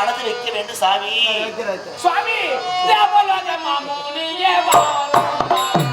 மனதில் வைக்க வேண்டும் சாமி. சுவாமி தேவலோக மாமுனியே வாரும்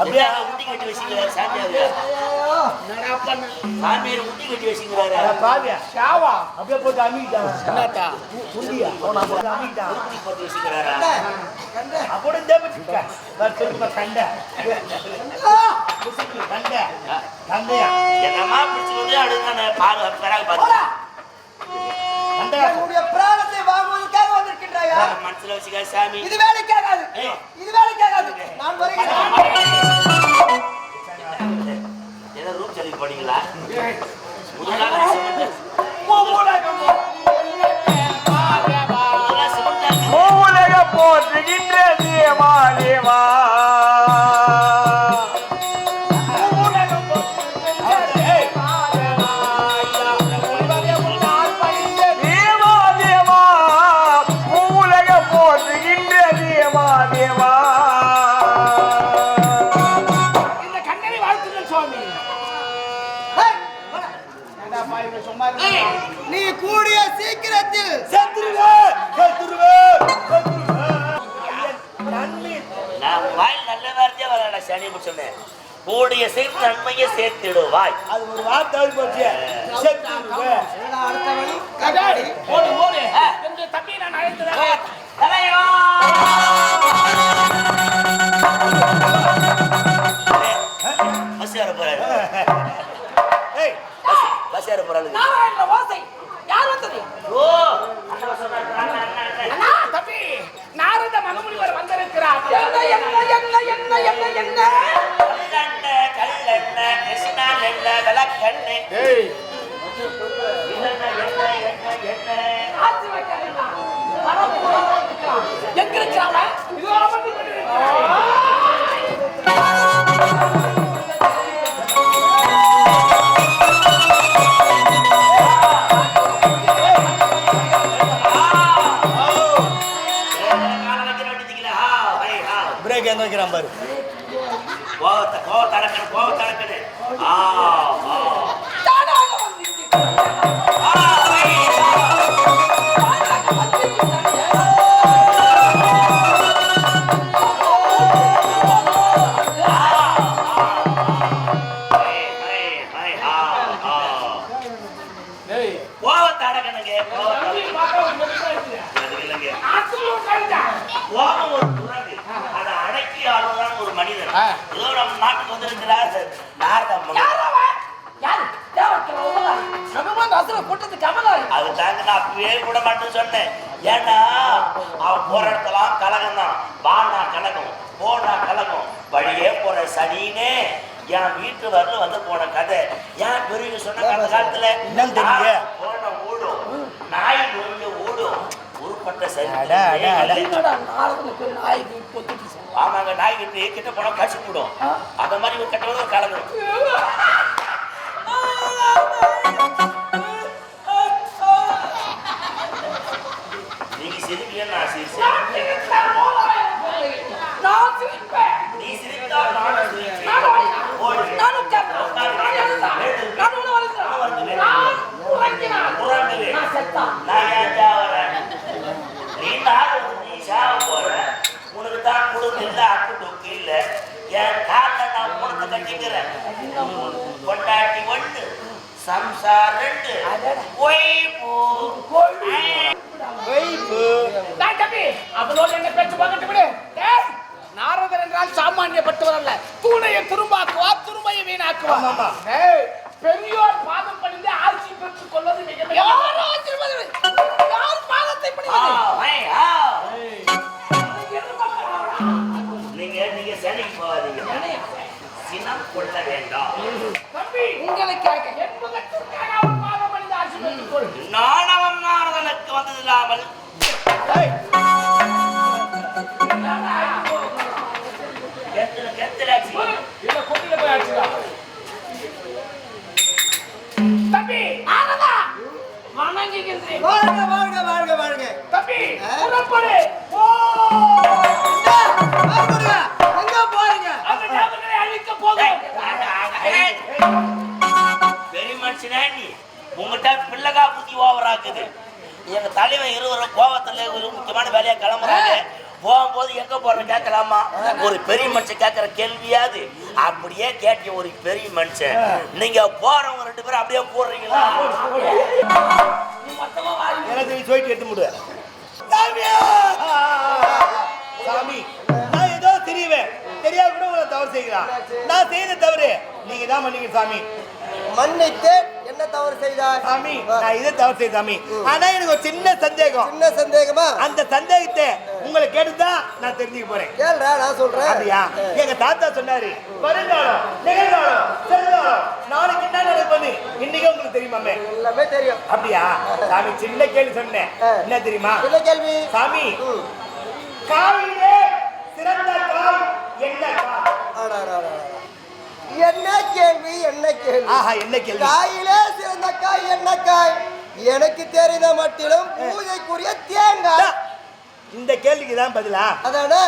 அப்படியே உண்டி கட்டி வச்சுக்கிறாரு சாமியாரு. சாமியார் உண்டி கட்டி வச்சுக்கிறாரு. அப்படியே போட்டு அமிக்கிட்டாங்க புண்டியா அமிக்கிட்டாங்க உண்டி போட்டு வச்சுக்கிறாரா? அப்படி தேவச்சுக்க திரும்ப கண்ட. கண்ட. கண்டையா. என்னமா பிடிச்சு வந்து அடுத்த பாரு பிறகு பாரு கண்டையா என்னுடைய பிராணத்தை வாங்குவதற்காக வந்திருக்கின்றாயா? மனசுல வச்சுக்க சாமி. இது வேலைக்காகாது. இது வேலைக்காகாது நான் வருகிறேன் ஏதோ ரூம் சொல்லி போனீங்களா கூடிய சேர்த்து நன்மையை சேர்த்திடுவாய். அது ஒரு வார்த்தை போச்சு. ஓடு ஓடு தம்பி நான்! பஸ் ஏற போறாரு. ஏய். பஸ் பஸ் ஏற போறாரு நாராயண வாசை யார் வந்தது? ஓ. தம்பி நாரத மனுமுனிவர் வந்திருக்கிறார். என்ன என்ன என்ன என்ன என்ன? ஹா, ஹை, ஹா. பிரேக் எங்க வைக்கிறான் பாரு. கோவத்தை, கோவத்தை அடக்கணும், கோவத்தை அடக்கணும். ஆ, ஆ. கோவத்தை அடக்கணுங்க, கோவத்தை அடக்கணும். அது இல்லைங்க. கோபம் ஒரு குரங்கு. அதை அடக்கி ஆளுதான் ஒரு மனிதன் ஆ. ஏதோ நம்ம நாட்டுக்கு வந்திருக்கிறார். அது தாங்க நான் அப்பவே கூட மாட்டேன்னு சொன்னேன். ஏன்னா அவன் போற இடத்துலாம் கலகம் தான். வானா கலகம் போனா கலகம். வழியே போற சனினே. என் வீட்டு வரல வந்து போன கதை. ஏன் பெரியவங்க சொன்னாங்க அந்த காலத்துல போன ஓடும் நாய் அட. ஆமாங்க நாய் கிட்ட போனா கடிச்சு போடும். அந்த மாதிரி ஒரு கட்டோட ஒரு கட்டிக்கிறேன். பொண்டாட்டி ஒண்ணு, சம்சார் ரெண்டு. ஒய் போ. ஐ. வைப்பு டேய் தம்பி, அவளோடு என்ன பேச்சு பார்க்கட்டு விடு. டேய், நாரதர் என்றால் சாமானியப்பட்டவர் அல்ல தூணையை துரும்பாக்குவார் துரும்பையை வீணாக்குவார் தம்பி, நாரதா, வணங்குகின்றேன். வாழ்க வாழ்க வாழ்க வாழ்க தம்பி, புறப்படு. ஓ! எங்க போறீங்க. பெரிய மனுஷனே நீ? உங்ககிட்ட பிள்ளைகா புத்தி ஓவராக்குது. எங்க தலைவன் இருவரும் கோவத்துல ஒரு முக்கியமான வேலையா கிளம்புறாங்க. போகும்போது எங்க போற கேட்கலாமா? ஒரு பெரிய மனுஷன் கேட்கிற கேள்வியாது அப்படியே கேட்ட ஒரு பெரிய மனுஷன். நீங்க போறவங்க ரெண்டு பேரும் அப்படியே போடுறீங்களா? எனக்கு சொல்லிட்டு எடுத்து முடு சாமி நான் ஏதோ தெரியவேன் தெரியாம கூட உங்களை தவறு செய்கிறான் நான் செய்த தவறு. நீங்க தான் மன்னிங்க சாமி. மன்னித்து என்ன தவறு செய்தார். சாமி நான் இதை தவறு செய்த சாமி ஆனா எனக்கு ஒரு சின்ன சந்தேகம். சின்ன சந்தேகமா? அந்த சந்தேகத்தை உங்களை கேட்டுதான் நான் தெரிஞ்சுக்க போறேன். கேள்றா நான் சொல்றேன். அப்படியா? எங்க தாத்தா சொன்னாரு வருங்காலம் நிகழ்காலம் செல்காலம் நாளைக்கு என்ன நடக்கும்னு இன்னைக்கு உங்களுக்கு தெரியுமாமே எல்லாமே தெரியும். அப்படியா? சாமி சின்ன கேள்வி சொன்னேன். என்ன தெரியுமா? என்ன கேள்வி. சாமி ம். காயிலே சிறந்த காய் என்ன ஆடா. என்ன கேள்வி என்ன கேள்வி? ஆஹா என்ன கேள்வி? காயிலே சிறந்த காய் என்ன காய் எனக்கு தெரிந்த மட்டிலும் பூஜைக்குரிய தேங்காய். இந்த கேள்விக்கு தான் பதிலா? அதானே?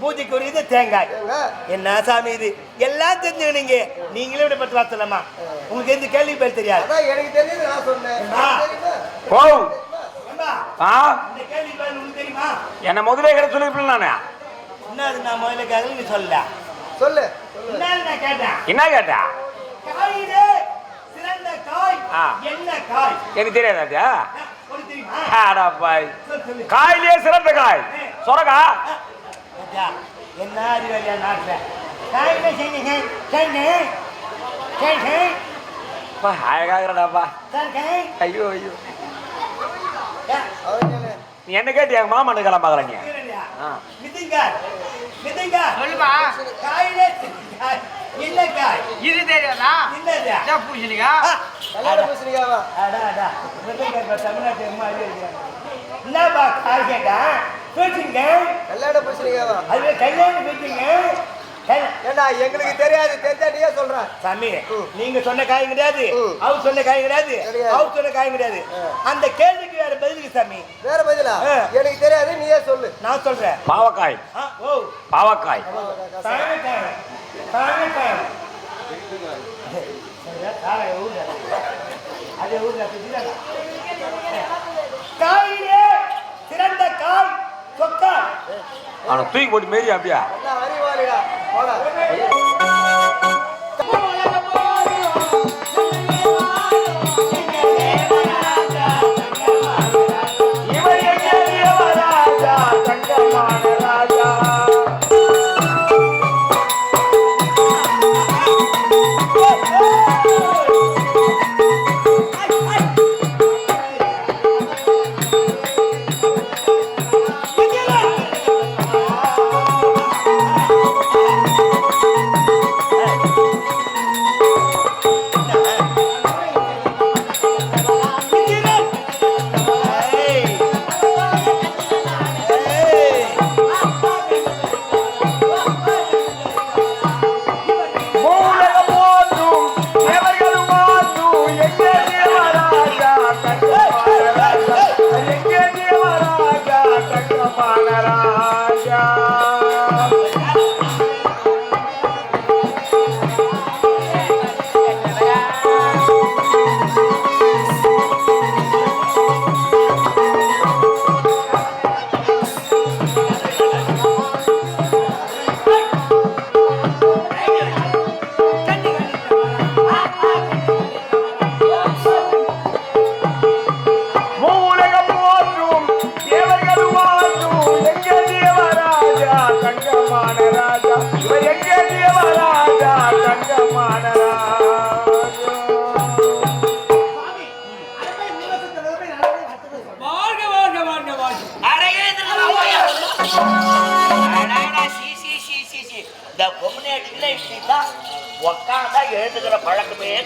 பூஜைக்குரியது தேங்காய். என்ன சாமி இது? எல்லாம் தெரிஞ்சுக்கினீங்க நீங்களே பத்து வார்த்தை சொல்லலாமா உங்களுக்கு எந்த கேள்வி பதில் தெரியாது. அதான் எனக்கு தெரிஞ்சது நான் சொன்னேன். என்ன முதலே கிட்ட சொல்லிருப்பேன் நானு? என்ன அது நான் முதல்ல கேட்கல நீ சொல்லல. சொல்லு. என்ன கேட்டா? எனக்கு தெரியாது. காயிலே சிறந்த காய். சொரகா? ஐயா, என்ன அறிவாளியா நாட்டுல? அழகாகிறடாப்பா ஐயோ ஐயோ. நீ என்ன கேட்டு எங்க மாமனு கிளம்பாக்குற மிதிங்கார் சொல்லுமா. காயிலே? காய். இல்ல காய். இது தெரியாதா? இல்லதா பூஜனிக்கா ஆ, கல்யாண பூசணிக்காவா? அடா அடா மிதிங்கார் இப்ப தமிழ்நாட்டு அம்மா அடி இருக்கிறாங்க என்னப்பா காய் கேட்டா? பேசுங்க கல்யாண பூசணிக்காவா? அது கல்யாணம் பேசுங்க ஏண்டா எங்களுக்கு தெரியாது. தெரிஞ்சா நீயே சொல்ற. சாமி நீங்க சொன்ன காய் கிடையாது. அவர் சொன்ன காய் கிடையாது. அவர் சொன்ன காய் கிடையாது. அந்த கேள்விக்கு வேற பதிலுக்கு சாமி. வேற பதிலா. எனக்கு நீயே சொல்லு. நான் சொல்றேன். பாவக்காய். ஓ. பாவக்காய். காயிலே சிறந்த காய் சொக்காய் அவனை தூக்கி போட்டு மேரி அப்படியா? அறிவாளிடா? போடா.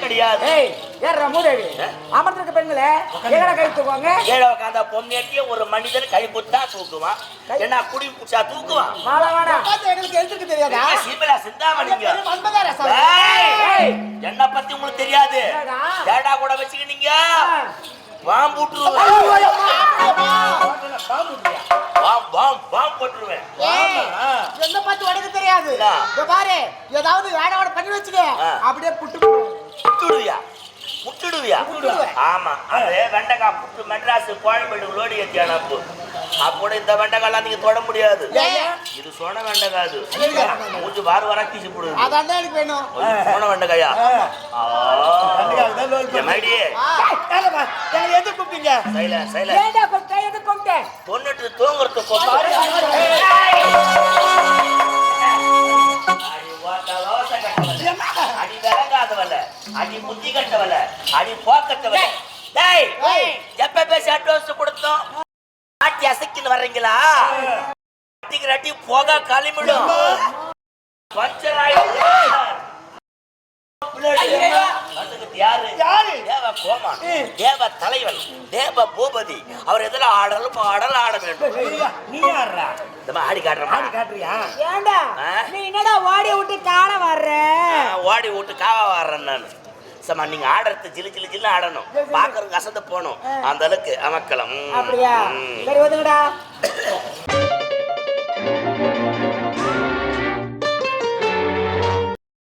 கிடையாது. ஏய் ஏறா மூதேவி. அமர்ந்திருக்க பெண்களே எங்கடா கை தூக்குவாங்க? கீழே உக்காந்தா பொம்மையாட்டிய ஒரு மனிதன் கை குத்தா தூக்குவான். என்ன குடி குடிச்சா தூக்குவான். வாடா வாடா. எங்களுக்கு எழுத்துக்கு தெரியாதா? சிபிலா சிந்தாமணிங்க? என்ன பத்தி உங்களுக்கு தெரியாது? டேடா கூட வச்சுக்கினீங்க? பாம்பு பாம் பாம் பாம் போட்டுருவேன். என்ன பார்த்து உனக்கு தெரியாது. பாரு ஏதாவது வேணாவோட பண்ணி வச்சுக்க. அப்படியே புட்டு. முட்டுடுவியா முட்டுடுவியா. ஆமா அது வெண்டைக்காய் புட்டு மெட்ராஸ் கோயம்பேடு லோடி ஏத்தியான அப்போ அப்போ இந்த வெண்டைக்காய்லாம் நீங்க தொட முடியாது? இது சொன வெண்டைக்காய் அது. மூஞ்சி வார வார தீச்சு போடுது. அதான் எனக்கு வேணும். சொன வெண்டைக்காயா? எது கூப்பிட்டீங்க? சைல எது கொண்டே? தொண்ணுட்டு தூங்குறது அடி புத்தி கட்டவல அடி போக்கட்டவல டேய் எப்ப பேசி அட்வான்ஸ் கொடுத்தோம்? ஆட்டி அசைக்கின்னு வர்றீங்களா? அட்டிக்கு அட்டி போக களிமிடும் பஞ்சர்? தேவ தலைவன் தேவ பூபதி. அவர் எதில் ஆடலும் பாடல் ஆட வேண்டும். ஐயா, நீ யாருடா இந்த ஆடி காட்டுறமா ஆடி காட்டுறியா? ஏண்டா ஆ? நீ என்னடா ஓடி விட்டு காண வர்ற? ஓடி விட்டு காவா வர்றேன் நான். சமா நீங்க ஆடுறது ஜிலு ஜிலு ஜில்லு ஆடணும் பாக்குறதுக்கு அசந்து போகணும். அந்த அளவுக்கு அமக்கலாம். அப்படியா?